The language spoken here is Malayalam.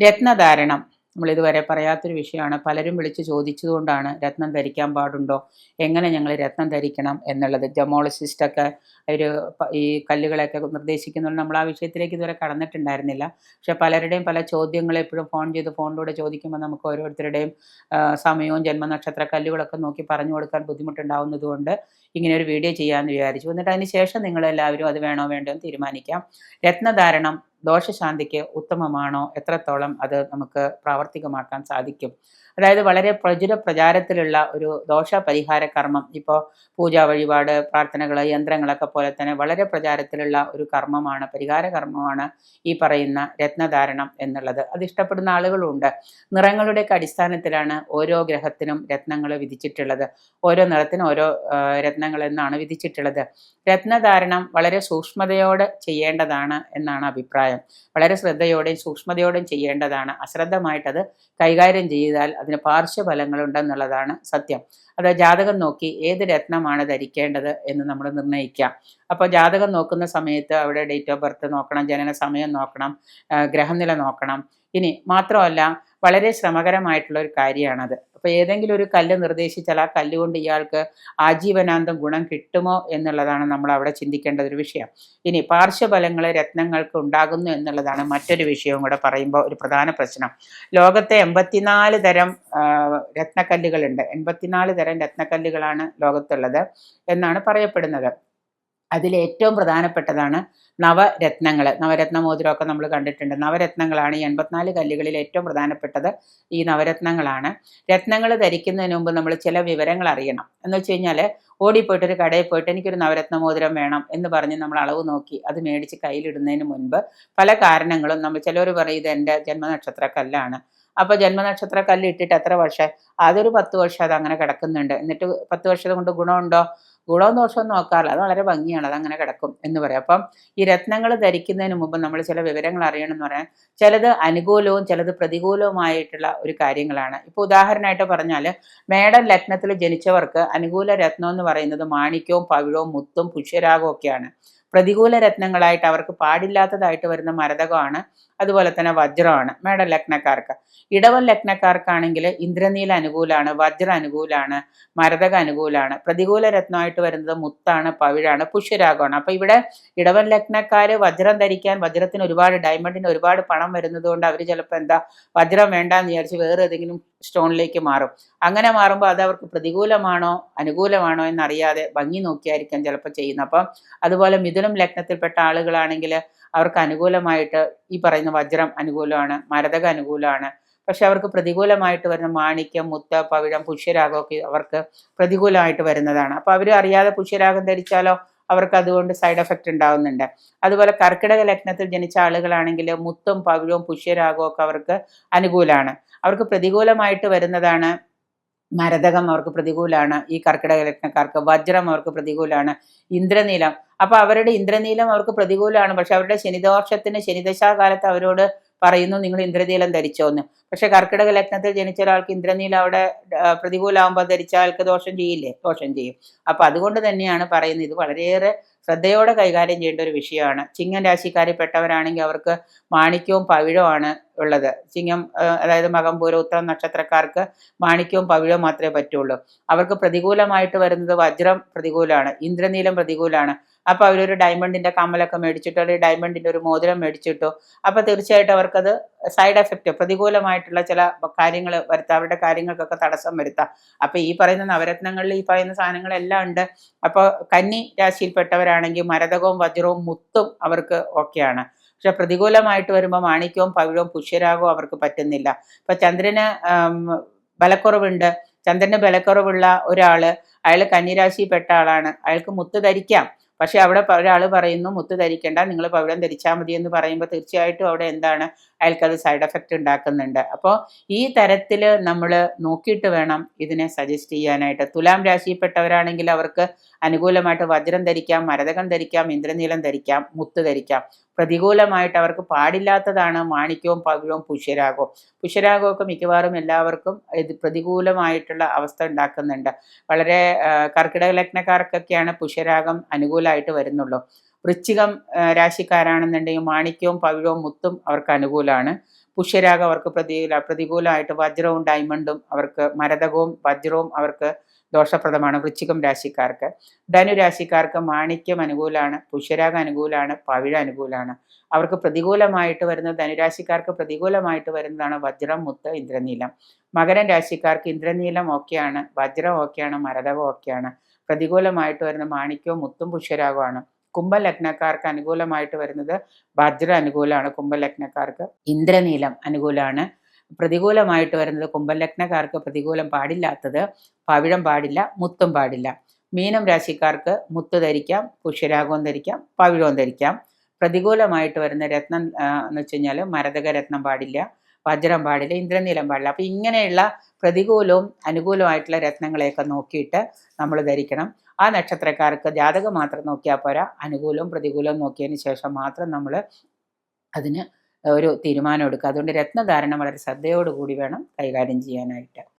രത്നധാരണം. നമ്മൾ ഇതുവരെ പറയാത്തൊരു വിഷയമാണ്. പലരും വിളിച്ച് ചോദിച്ചതുകൊണ്ടാണ് രത്നം ധരിക്കാൻ പാടുണ്ടോ? എങ്ങനെ ഞങ്ങൾ രത്നം ധരിക്കണം എന്നുള്ളത്. ജമോളജിസ്റ്റൊക്കെ പ- ഈ കല്ലുകളൊക്കെ നിർദ്ദേശിക്കുന്നുണ്ട്. നമ്മൾ ആ വിഷയത്തിലേക്ക് ഇതുവരെ കടന്നിട്ടുണ്ടായിരുന്നില്ല. പക്ഷെ പലരുടെയും പല ചോദ്യങ്ങൾ എപ്പോഴും ഫോൺ ചെയ്ത് ഫോണിലൂടെ ചോദിക്കുമ്പോൾ നമുക്ക് ഓരോരുത്തരുടെയും സമയവും ജന്മനക്ഷത്ര കല്ലുകളൊക്കെ നോക്കി പറഞ്ഞു കൊടുക്കാൻ ബുദ്ധിമുട്ടുണ്ടാവുന്നതുകൊണ്ട് ഇങ്ങനെ ഒരു വീഡിയോ ചെയ്യാമെന്ന് വിചാരിച്ചു. എന്നിട്ട് അതിന് ശേഷം നിങ്ങൾ എല്ലാവരും അത് വേണോ വേണ്ടോ എന്ന് തീരുമാനിക്കാം. രത്നധാരണം ദോഷശാന്തിക്ക് ഉത്തമമാണോ? എത്രത്തോളം അത് നമുക്ക് പ്രാവർത്തികമാക്കാൻ സാധിക്കും? അതായത് വളരെ പ്രചുര പ്രചാരത്തിലുള്ള ഒരു ദോഷ പരിഹാര കർമ്മം. ഇപ്പോൾ പൂജാ വഴിപാട് പ്രാർത്ഥനകൾ യന്ത്രങ്ങളൊക്കെ പോലെ തന്നെ വളരെ പ്രചാരത്തിലുള്ള ഒരു കർമ്മമാണ് പരിഹാര കർമ്മമാണ് ഈ പറയുന്ന രത്നധാരണം എന്നുള്ളത്. അത് ഇഷ്ടപ്പെടുന്ന ആളുകളുണ്ട്. നിറങ്ങളുടെയൊക്കെ അടിസ്ഥാനത്തിലാണ് ഓരോ ഗ്രഹത്തിനും രത്നങ്ങൾ വിധിച്ചിട്ടുള്ളത്. ഓരോ നിറത്തിനും ഓരോ രത്നങ്ങൾ എന്നാണ് വിധിച്ചിട്ടുള്ളത്. രത്നധാരണം വളരെ സൂക്ഷ്മതയോടെ ചെയ്യേണ്ടതാണ് എന്നാണ് അഭിപ്രായം. വളരെ ശ്രദ്ധയോടെയും സൂക്ഷ്മതയോടെയും ചെയ്യേണ്ടതാണ്. അശ്രദ്ധമായിട്ടത് കൈകാര്യം ചെയ്താൽ അതിന് പാർശ്വഫലങ്ങളുണ്ടെന്നുള്ളതാണ് സത്യം. അത് ജാതകം നോക്കി ഏത് രത്നമാണ് ധരിക്കേണ്ടത് എന്ന് നമ്മൾ നിർണയിക്കാം. അപ്പോൾ ജാതകം നോക്കുന്ന സമയത്ത് അവിടെ ഡേറ്റ് ഓഫ് ബർത്ത് നോക്കണം ജനന സമയം നോക്കണം ഗ്രഹനില നോക്കണം. ഇനി മാത്രമല്ല വളരെ ശ്രമകരമായിട്ടുള്ള ഒരു കാര്യമാണത്. അപ്പോൾ ഏതെങ്കിലും ഒരു കല്ല് നിർദ്ദേശിച്ചാൽ ആ കല്ല് കൊണ്ട് ഇയാൾക്ക് ആജീവനാന്തം ഗുണം കിട്ടുമോ എന്നുള്ളതാണ് നമ്മൾ അവിടെ ചിന്തിക്കേണ്ട ഒരു വിഷയം. ഇനി പാർശ്വഫലങ്ങൾ രത്നങ്ങൾക്ക് ഉണ്ടാകുന്നു എന്നുള്ളതാണ് മറ്റൊരു വിഷയവും കൂടെ പറയുമ്പോൾ ഒരു പ്രധാന പ്രശ്നം. ലോകത്തെ എൺപത്തിനാല് തരം രത്നക്കല്ലുകളുണ്ട്. എൺപത്തിനാല് തരം രത്നക്കല്ലുകളാണ് ലോകത്തുള്ളത് എന്നാണ് പറയപ്പെടുന്നത്. അതിൽ ഏറ്റവും പ്രധാനപ്പെട്ടതാണ് നവരത്നങ്ങൾ നവരത്ന മോതിരമൊക്കെ നമ്മൾ കണ്ടിട്ടുണ്ട്. നവരത്നങ്ങളാണ് ഈ എൺപത്തിനാല് കല്ലുകളിൽ ഏറ്റവും പ്രധാനപ്പെട്ടത് ഈ നവരത്നങ്ങളാണ്. രത്നങ്ങൾ ധരിക്കുന്നതിന് മുമ്പ് നമ്മൾ ചില വിവരങ്ങൾ അറിയണം. എന്ന് വെച്ച് കഴിഞ്ഞാൽ ഓടിപ്പോയിട്ട് ഒരു കടയിൽ പോയിട്ട് എനിക്കൊരു നവരത്ന മോതിരം വേണം എന്ന് പറഞ്ഞ് നമ്മൾ അളവ് നോക്കി അത് മേടിച്ച് കയ്യിലിടുന്നതിന് മുൻപ് പല കാരണങ്ങളും നമ്മൾ ചിലവർ പറയും ഇത് എന്റെ ജന്മനക്ഷത്ര കല്ലാണ്. അപ്പോൾ ജന്മനക്ഷത്ര കല്ല് ഇട്ടിട്ട് എത്ര വർഷം അതൊരു പത്ത് വർഷം അത് അങ്ങനെ കിടക്കുന്നുണ്ട്. എന്നിട്ട് പത്ത് വർഷം കൊണ്ട് ഗുണമുണ്ടോ? ഗുണവും ദോഷവും നോക്കാറില്ല. അത് വളരെ ഭംഗിയാണ്. അത് അങ്ങനെ കിടക്കും എന്ന് പറയാം. അപ്പം ഈ രത്നങ്ങൾ ധരിക്കുന്നതിന് മുമ്പ് നമ്മൾ ചില വിവരങ്ങൾ അറിയണം എന്ന് പറയാൻ ചിലത് അനുകൂലവും ചിലത് പ്രതികൂലവുമായിട്ടുള്ള ഒരു കാര്യങ്ങളാണ്. ഇപ്പോൾ ഉദാഹരണമായിട്ട് പറഞ്ഞാൽ മേടൻ ലഗ്നത്തിൽ ജനിച്ചവർക്ക് അനുകൂല രത്നം എന്ന് പറയുന്നത് മാണിക്യവും പവിഴവും മുത്തും പുഷ്യരാഗവും ഒക്കെയാണ്. പ്രതികൂല രത്നങ്ങളായിട്ട് അവർക്ക് പാടില്ലാത്തതായിട്ട് വരുന്ന മരതകമാണ്. അതുപോലെ തന്നെ വജ്രമാണ്. മേടൻ ലഗ്നക്കാർക്ക്. ഇടവൻ ലഗ്നക്കാർക്കാണെങ്കിൽ ഇന്ദ്രനീല അനുകൂലമാണ് വജ്ര അനുകൂലമാണ് മരതക അനുകൂലമാണ് പ്രതികൂല രത്നമായിട്ട് വരുന്നത് മുത്താണ് പവിഴാണ് പുഷ്യരാഗമാണ്. അപ്പൊ ഇവിടെ ഇടവൻ ലഗ്നക്കാർ വജ്രം ധരിക്കാൻ വജ്രത്തിന് ഒരുപാട് ഡയമണ്ടിന് ഒരുപാട് പണം വരുന്നത് കൊണ്ട് അവർ ചിലപ്പോൾ എന്താ വജ്രം വേണ്ടാന്ന് വിചാരിച്ച് വേറെ ഏതെങ്കിലും സ്റ്റോണിലേക്ക് മാറും. അങ്ങനെ മാറുമ്പോൾ അത് അവർക്ക് പ്രതികൂലമാണോ അനുകൂലമാണോ എന്നറിയാതെ ഭംഗി നോക്കിയായിരിക്കാം ചിലപ്പോൾ ചെയ്യുന്നത്. അപ്പം അതുപോലെ മിഥുനം ലഗ്നത്തിൽപ്പെട്ട ആളുകളാണെങ്കിൽ അവർക്ക് അനുകൂലമായിട്ട് ഈ പറയുന്ന വജ്രം അനുകൂലമാണ് മരതക അനുകൂലമാണ്. പക്ഷെ അവർക്ക് പ്രതികൂലമായിട്ട് വരുന്ന മാണിക്യം മുത്ത പവിഴം പുഷ്യരാഗമൊക്കെ അവർക്ക് പ്രതികൂലമായിട്ട് വരുന്നതാണ്. അപ്പോൾ അവർ അറിയാതെ പുഷ്യരാഗം ധരിച്ചാലോ അവർക്ക് അതുകൊണ്ട് സൈഡ് എഫക്റ്റ് ഉണ്ടാവുന്നുണ്ട്. അതുപോലെ കർക്കിടക ലഗ്നത്തിൽ ജനിച്ച ആളുകളാണെങ്കിൽ മുത്തും പവിഴവും പുഷ്യരാഗവും ഒക്കെ അവർക്ക് അനുകൂലമാണ് അവർക്ക് പ്രതികൂലമായിട്ട് വരുന്നതാണ് മരതകം അവർക്ക് പ്രതികൂലമാണ് ഈ കർക്കിടക ലഗ്നക്കാർക്ക് വജ്രം അവർക്ക് പ്രതികൂലമാണ് ഇന്ദ്രനീലം. അപ്പൊ അവരുടെ ഇന്ദ്രനീലം അവർക്ക് പ്രതികൂലമാണ് പക്ഷെ അവരുടെ ശനിദോഷത്തിന് ശനിദശാകാലത്ത് അവരോട് പറയുന്നു നിങ്ങൾ ഇന്ദ്രനീലം ധരിച്ചോന്ന്. പക്ഷെ കർക്കിടക ലഗ്നത്തിൽ ജനിച്ച ഒരാൾക്ക് ഇന്ദ്രനീലം അവിടെ പ്രതികൂലമാകുമ്പോൾ ധരിച്ച ആൾക്ക് ദോഷം ചെയ്യില്ലേ? ദോഷം ചെയ്യും. അപ്പൊ അതുകൊണ്ട് തന്നെയാണ് പറയുന്നത്. ഇത് വളരെയേറെ ശ്രദ്ധയോടെ കൈകാര്യം ചെയ്യേണ്ട ഒരു വിഷയമാണ്. ചിങ്ങൻ രാശിക്കാരിൽ പെട്ടവരാണെങ്കിൽ അവർക്ക് മാണിക്യവും പവിഴമാണ് ഉള്ളത്. ചിങ്ങം അതായത് മകം പൂരം ഉത്തരം നക്ഷത്രക്കാർക്ക് മാണിക്യവും പവിഴവും മാത്രമേ പറ്റുള്ളൂ. അവർക്ക് പ്രതികൂലമായിട്ട് വരുന്നത് വജ്രം പ്രതികൂലമാണ് ഇന്ദ്രനീലം പ്രതികൂലമാണ്. അപ്പൊ അവരൊരു ഡയമണ്ടിന്റെ കമ്മലൊക്കെ മേടിച്ചിട്ടോ അല്ലെങ്കിൽ ഡയമണ്ടിന്റെ ഒരു മോതിരം മേടിച്ചിട്ടോ. അപ്പോൾ തീർച്ചയായിട്ടും അവർക്കത് സൈഡ് എഫക്റ്റ് പ്രതികൂലമായിട്ടുള്ള ചില കാര്യങ്ങൾ വരുത്താം. അവരുടെ കാര്യങ്ങൾക്കൊക്കെ തടസ്സം വരുത്താം. അപ്പോൾ ഈ പറയുന്ന നവരത്നങ്ങളിൽ ഈ പറയുന്ന സാധനങ്ങളെല്ലാം ഉണ്ട്. അപ്പോൾ കന്നി രാശിയിൽപ്പെട്ടവരാണെങ്കിൽ മരതകവും വജ്രവും മുത്തും അവർക്ക് ഓക്കെയാണ്. പക്ഷെ പ്രതികൂലമായിട്ട് വരുമ്പോൾ മാണിക്യവും പവിഴവും പുഷ്യരാഗവും അവർക്ക് പറ്റുന്നില്ല. ഇപ്പം ചന്ദ്രന് ബലക്കുറവുണ്ട്. ചന്ദ്രന് ബലക്കുറവുള്ള ഒരാൾ അയാൾ കന്നിരാശിയിൽപ്പെട്ട ആളാണ്. അയാൾക്ക് മുത്ത് ധരിക്കാം. പക്ഷെ അവിടെ ഒരാൾ പറയുന്നു മുത്ത് ധരിക്കേണ്ട നിങ്ങൾ പവിഴം ധരിച്ചാൽ മതി എന്ന് പറയുമ്പോൾ തീർച്ചയായിട്ടും അവിടെ എന്താണ് അയാൾക്കത് സൈഡ് എഫക്റ്റ് ഉണ്ടാക്കുന്നുണ്ട്. അപ്പോൾ ഈ തരത്തിൽ നമ്മൾ നോക്കിയിട്ട് വേണം ഇതിനെ സജസ്റ്റ് ചെയ്യാനായിട്ട്. തുലാം രാശിയിൽപ്പെട്ടവരാണെങ്കിൽ അവർക്ക് അനുകൂലമായിട്ട് വജ്രം ധരിക്കാം മരതകം ധരിക്കാം ഇന്ദ്രനീലം ധരിക്കാം മുത്ത് ധരിക്കാം. പ്രതികൂലമായിട്ട് അവർക്ക് പാടില്ലാത്തതാണ് മാണിക്യവും പവിഴവും പുഷ്യരാഗവും. പുഷ്യരാഗമൊക്കെ മിക്കവാറും എല്ലാവർക്കും ഇത് പ്രതികൂലമായിട്ടുള്ള അവസ്ഥ ഉണ്ടാക്കുന്നുണ്ട്. വളരെ കർക്കിടക ലഗ്നക്കാർക്കൊക്കെയാണ് പുഷ്യരാഗം അനുകൂലമായിട്ട് വരുന്നുള്ളൂ. വൃശ്ചികം രാശിക്കാരാണെന്നുണ്ടെങ്കിൽ മാണിക്യവും പവിഴവും മുത്തും അവർക്ക് അനുകൂലമാണ്. പുഷ്യരാഗം അവർക്ക് പ്രതികൂല പ്രതികൂലമായിട്ട് വജ്രവും ഡയമണ്ടും അവർക്ക് മരതകവും വജ്രവും അവർക്ക് ദോഷപ്രദമാണ് വൃശ്ചികം രാശിക്കാർക്ക്. ധനു രാശിക്കാർക്ക് മാണിക്യം അനുകൂലമാണ് പുഷ്യരാഗം അനുകൂലമാണ് പവിഴ അനുകൂലമാണ്. അവർക്ക് പ്രതികൂലമായിട്ട് വരുന്ന ധനുരാശിക്കാർക്ക് പ്രതികൂലമായിട്ട് വരുന്നതാണ് വജ്രം മുത്ത് ഇന്ദ്രനീലം. മകരം രാശിക്കാർക്ക് ഇന്ദ്രനീലം ഓക്കെയാണ് വജ്രം ഓക്കെയാണ് മരതകം ഓക്കെയാണ്. പ്രതികൂലമായിട്ട് വരുന്ന മാണിക്യവും മുത്തും പുഷ്യരാഗമാണ് കുംഭലഗ്നക്കാർക്ക് അനുകൂലമായിട്ട് വരുന്നത്. വജ്ര അനുകൂലമാണ് കുംഭലഗ്നക്കാർക്ക്. ഇന്ദ്രനീലം അനുകൂലമാണ്. പ്രതികൂലമായിട്ട് വരുന്നത് കുംഭലഗ്നക്കാർക്ക് പ്രതികൂലം പാടില്ലാത്തത്. പവിഴം പാടില്ല മുത്തും പാടില്ല. മീനം രാശിക്കാർക്ക് മുത്ത് ധരിക്കാം പുഷ്യരാഗവും ധരിക്കാം പവിഴവും ധരിക്കാം. പ്രതികൂലമായിട്ട് വരുന്ന രത്നം എന്ന് വെച്ച് കഴിഞ്ഞാൽ മരതക രത്നം പാടില്ല വജ്രം പാടില്ല ഇന്ദ്രനീലം പാടില്ല. അപ്പം ഇങ്ങനെയുള്ള പ്രതികൂലവും അനുകൂലമായിട്ടുള്ള രത്നങ്ങളെയൊക്കെ നോക്കിയിട്ട് നമ്മൾ ധരിക്കണം. ആ നക്ഷത്രക്കാർക്ക് ജാതകം മാത്രം നോക്കിയാൽ പോരാ. അനുകൂലവും പ്രതികൂലവും നോക്കിയതിന് ശേഷം മാത്രം നമ്മൾ അതിന് ഒരു തീരുമാനം എടുക്കുക. അതുകൊണ്ട് രത്നധാരണം വളരെ ശ്രദ്ധയോടുകൂടി വേണം കൈകാര്യം ചെയ്യാനായിട്ട്.